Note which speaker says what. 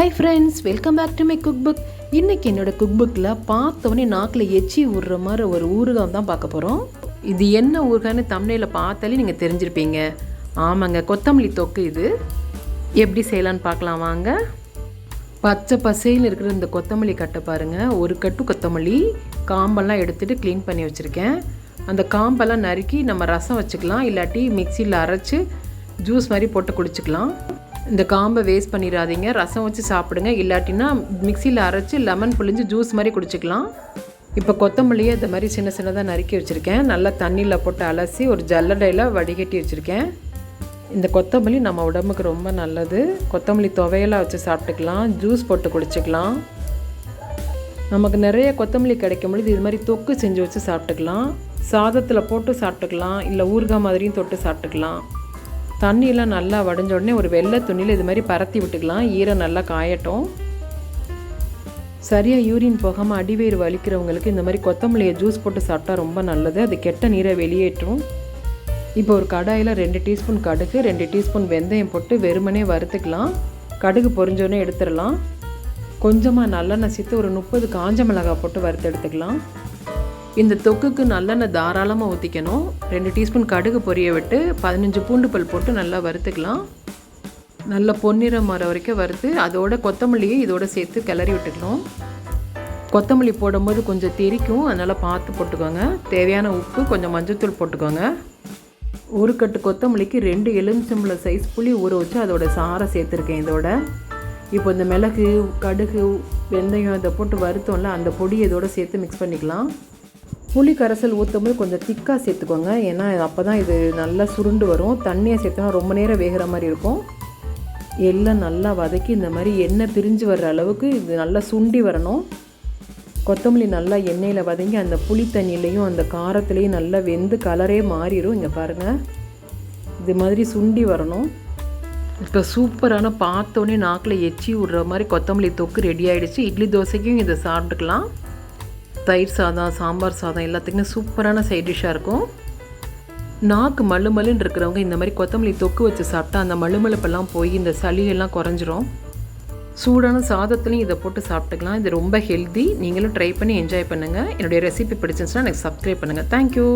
Speaker 1: Hi friends welcome back to my cook book இன்றைக்கி என்னோடய cook புக்கில் பார்த்தவொடனே நாக்கில் எச்சி விடுற மாதிரி ஒரு ஊறுகாய் தான் பார்க்க போகிறோம் இது என்ன ஊறுகாய்னு தமிழில் பார்த்தாலே நீங்கள் தெரிஞ்சிருப்பீங்க. ஆமாங்க கொத்தமல்லி தொக்கு இது. எப்படி செய்யலான்னு பார்க்கலாம் வாங்க. பச்சை பசையில் இருக்கிற இந்த கொத்தமல்லி கட்டை பாருங்கள் ஒரு கட்டு கொத்தமல்லி காம்பெல்லாம் எடுத்துகிட்டு க்ளீன் பண்ணி வச்சுருக்கேன். அந்த காம்பெல்லாம் நறுக்கி நம்ம ரசம் வச்சுக்கலாம். இல்லாட்டி மிக்சியில் அரைச்சி ஜூஸ் மாதிரி போட்டு குடிச்சிக்கலாம். இந்த காம்பை வேஸ்ட் பண்ணிடாதீங்க. ரசம் வச்சு சாப்பிடுங்க. இல்லாட்டினா மிக்சியில் அரைச்சி லெமன் புழிஞ்சு ஜூஸ் மாதிரி குடிச்சிக்கலாம். இப்போ கொத்தமல்லியை இந்த மாதிரி சின்ன சின்னதாக நறுக்கி வச்சுருக்கேன். நல்லா தண்ணியில் போட்டு அலசி ஒரு ஜல்லடையில் வடிகட்டி வச்சுருக்கேன். இந்த கொத்தமல்லி நம்ம உடம்புக்கு ரொம்ப நல்லது. கொத்தமல்லி துவையெல்லாம் வச்சு சாப்பிட்டுக்கலாம். ஜூஸ் போட்டு குடிச்சிக்கலாம். நமக்கு நிறைய கொத்தமல்லி கிடைக்கும் பொழுது இது மாதிரி தொக்கு செஞ்சு வச்சு சாப்பிட்டுக்கலாம். சாதத்தில் போட்டு சாப்பிட்டுக்கலாம். இல்லை ஊறுகாய் மாதிரியும் தொட்டு சாப்பிட்டுக்கலாம். தண்ணியெலாம் நல்லா வடிஞ்ச உடனே ஒரு வெள்ளை துணியில் இது மாதிரி பரத்தி விட்டுக்கலாம். ஈரம் நல்லா காயட்டும். சரியாக யூரின் போகாமல் அடிவேறு வலிக்கிறவங்களுக்கு இந்த மாதிரி கொத்தமல்லியை ஜூஸ் போட்டு சாப்பிட்டா ரொம்ப நல்லது. அது கெட்ட நீரை வெளியேற்றும். இப்போ ஒரு கடாயில் ரெண்டு டீஸ்பூன் கடுகு ரெண்டு டீஸ்பூன் வெந்தயம் போட்டு வெறுமனே வறுத்துக்கலாம். கடுகு பொரிஞ்சோடனே எடுத்துடலாம். கொஞ்சமாக நல்லெண்ணெய் சேர்த்து ஒரு முப்பது காஞ்ச மிளகாய் போட்டு வறுத்து எடுத்துக்கலாம். இந்த தொக்குக்கு நல்லெண்ணெய் தாராளமாக ஊற்றிக்கணும் ரெண்டு டீஸ்பூன் கடுகு பொரிய விட்டு பதினஞ்சு பூண்டு பல் போட்டு நல்லா வறுத்துக்கலாம். நல்லா பொன்னிறம் வர வரைக்கும் வறுத்து அதோட கொத்தமல்லியை இதோட சேர்த்து கிளறி விட்டுக்கணும் கொத்தமல்லி போடும்போது கொஞ்சம் தெரிக்கும் அதனால் பார்த்து போட்டுக்கோங்க. தேவையான உப்பு கொஞ்சம் மஞ்சத்தூள் போட்டுக்கோங்க. ஒரு கட்டு கொத்தமல்லிக்கு ரெண்டு எலுமிச்சம்பளம் சைஸ் புளி ஊற வச்சு அதோட சாரை சேர்த்துருக்கேன் இதோட. இப்போ இந்த மிளகு கடுகு வெந்தயம் இதை போட்டு வருத்தோம்ல அந்த பொடி இதோட சேர்த்து மிக்ஸ் பண்ணிக்கலாம். புளி கரைசல் ஊற்றும் போது கொஞ்சம் திக்காக சேர்த்துக்கோங்க. ஏன்னா அப்போ தான் இது நல்லா சுருண்டு வரும். தண்ணியை சேர்த்தோன்னா ரொம்ப நேரம் வேகிற மாதிரி இருக்கும். எல்லாம் நல்லா வதக்கி இந்த மாதிரி எண்ணெய் பிரிஞ்சு வர்ற அளவுக்கு இது நல்லா சுண்டி வரணும். கொத்தமல்லி நல்லா எண்ணெயில் வதங்கி அந்த புளி தண்ணியிலையும் அந்த காரத்துலேயும் நல்லா வெந்து கலரே மாறிடும் இங்கே பாருங்கள் இது மாதிரி சுண்டி வரணும். இப்போ சூப்பரான பார்த்தோன்னே நாக்கில் எச்சி விடுற மாதிரி கொத்தமல்லி தொக்கு ரெடி ஆகிடுச்சு இட்லி தோசைக்கும் இதை சாப்பிட்டுக்கலாம். தயிர் சாதம் சாம்பார் சாதம் எல்லாத்துக்குமே சூப்பரான சைட் டிஷ்ஷாக இருக்கும். நாக்கு மல்லு மல்லுன்னு இருக்கிறவங்க இந்த மாதிரி கொத்தமல்லி தொக்கு வச்சு சாப்பிட்டா அந்த மழுமழுப்பெல்லாம் போய் இந்த சளியெல்லாம் குறைஞ்சிரும். சூடான சாதத்துலையும் இதை போட்டு சாப்பிட்டுக்கலாம். இது ரொம்ப ஹெல்த்தி நீங்களும் ட்ரை பண்ணி என்ஜாய் பண்ணுங்கள் என்னுடைய ரெசிபி பிடிச்சிருந்துச்சுன்னா எனக்கு சப்ஸ்கிரைப் பண்ணுங்கள் தேங்க்யூ